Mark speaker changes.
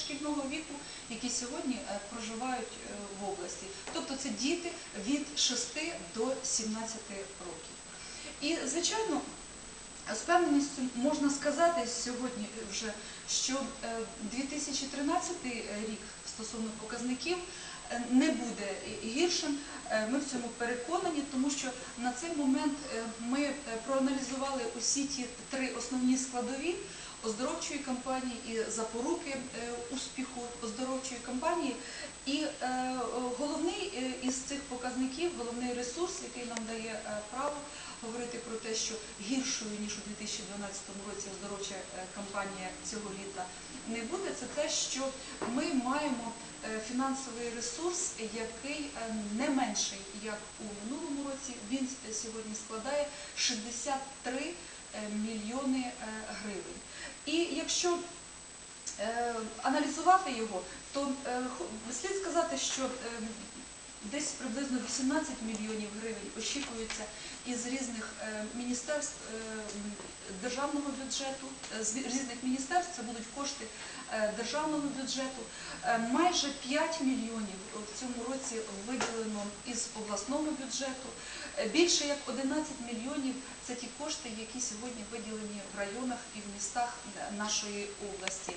Speaker 1: шкільного віку, які сьогодні е, проживають е, в області. Тобто це діти від 6 до 17 років. І, звичайно, з певністю можна сказати сьогодні вже, що е, 2013 рік стосовно показників е, не буде гіршим. Е, Ми в цьому переконані, тому що на цей момент е, ми е, проаналізували усі ті три основні складові оздоровчої кампанії і запоруки е, успіху оздоровчої кампанії. І е, головний е, із цих показників, головний ресурс, який нам дає право говорити про те, що гіршою ніж у 2012 році оздоровча кампанія цього літа не буде, це те, що ми маємо фінансовий ресурс, який не менший як у минулому році. Він сьогодні складає 63 е, мільйони. І якщо е, аналізувати його, то е, слід сказати, що е, десь приблизно 18 мільйонів гривень очікується із різних е, міністерств державного бюджету, з різних міністерств. Це будуть кошти державного бюджету. Е, Майже 5 мільйонів в цьому році виділено із обласного бюджету. Е, Більше як 11 мільйонів це ті кошти, які сьогодні виділені в районах і в містах е, нашої області.